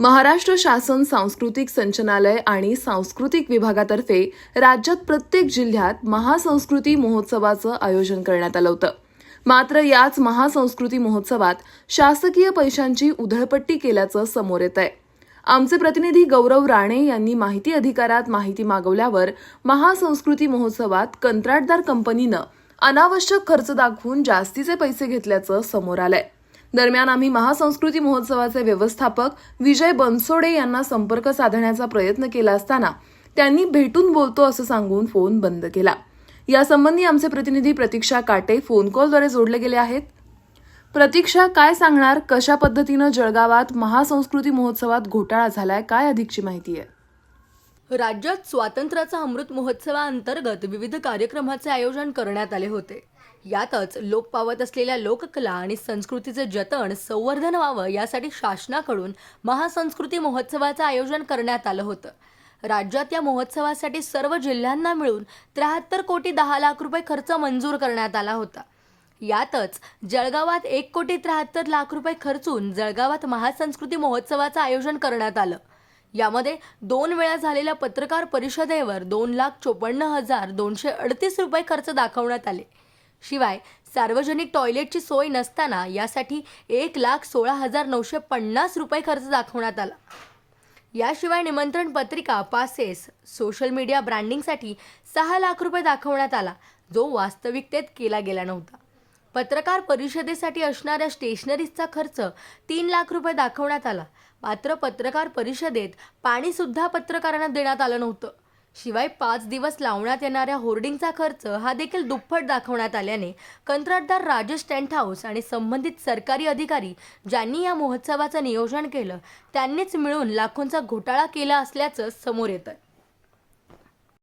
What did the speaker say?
महाराष्ट्र शासन सांस्कृतिक संचनालय आणि सांस्कृतिक विभागातर्फे राज्यात प्रत्येक जिल्ह्यात महासंस्कृती महोत्सवाचं आयोजन करण्यात आलं होतं. मात्र याच महासंस्कृती महोत्सवात शासकीय पैशांची उधळपट्टी केल्याचं समोर येत आहे आमचे प्रतिनिधी गौरव राणे यांनी माहिती अधिकारात माहिती मागवल्यावर महासंस्कृती महोत्सवात कंत्राटदार कंपनीनं अनावश्यक खर्च दाखवून जास्तीचे पैसे घेतल्याचं समोर आलंय. दरम्यान आम्ही महासंस्कृती महोत्सवाचे व्यवस्थापक विजय बनसोडे यांना संपर्क साधण्याचा प्रयत्न केला असताना त्यांनी भेटून बोलतो असं सांगून फोन बंद केला. यासंबंधी आमचे प्रतिनिधी प्रतीक्षा काटे फोन कॉलद्वारे जोडले गेले आहेत. प्रतीक्षा काय सांगणार? कशा पद्धतीनं जळगावात महासंस्कृती महोत्सवात घोटाळा झालाय? काय अधिकची माहिती आहे? राज्यात स्वातंत्र्याचा अमृत महोत्सवाअंतर्गत विविध कार्यक्रमाचे आयोजन करण्यात आले होते. यातच लोप पावत असलेल्या लोककला आणि संस्कृतीचे जतन संवर्धन व्हावं यासाठी शासनाकडून महासंस्कृती महोत्सवाचं आयोजन करण्यात आलं होतं. राज्यात या महोत्सवासाठी सर्व जिल्ह्यांना मिळून त्र्याहत्तर कोटी दहा लाख रुपये खर्च मंजूर करण्यात आला होता. यातच जळगावात एक कोटी त्र्याहत्तर लाख रुपये खर्चून जळगावात महासंस्कृती महोत्सवाचं आयोजन करण्यात आलं. यामध्ये दोन वेळा झालेल्या पत्रकार परिषदेवर दोन लाख चोपन्न हजार दोनशे अडतीस रुपये खर्च दाखवण्यात आले. शिवाय सार्वजनिक टॉयलेटची सोय नसताना यासाठी एक लाख सोळा हजार नऊशे पन्नास रुपये खर्च दाखवण्यात आला. याशिवाय निमंत्रण पत्रिका पासेस सोशल मीडिया ब्रँडिंगसाठी सहा लाख रुपये दाखवण्यात आला जो वास्तविकतेत केला गेला नव्हता. पत्रकार परिषदेसाठी असणाऱ्या स्टेशनरीजचा खर्च तीन लाख रुपये दाखवण्यात आला. मात्र पत्रकार परिषदेत पाणीसुद्धा पत्रकारांना देण्यात आलं नव्हतं. शिवाय पाच दिवस लावण्यात येणाऱ्या होर्डिंगचा खर्च हा देखील दुप्पट दाखवण्यात आल्याने कंत्राटदार राजेश टेंट हाऊस आणि संबंधित सरकारी अधिकारी ज्यांनी या महोत्सवाचं नियोजन केलं त्यांनीच मिळून लाखोंचा घोटाळा केला असल्याचं समोर येतं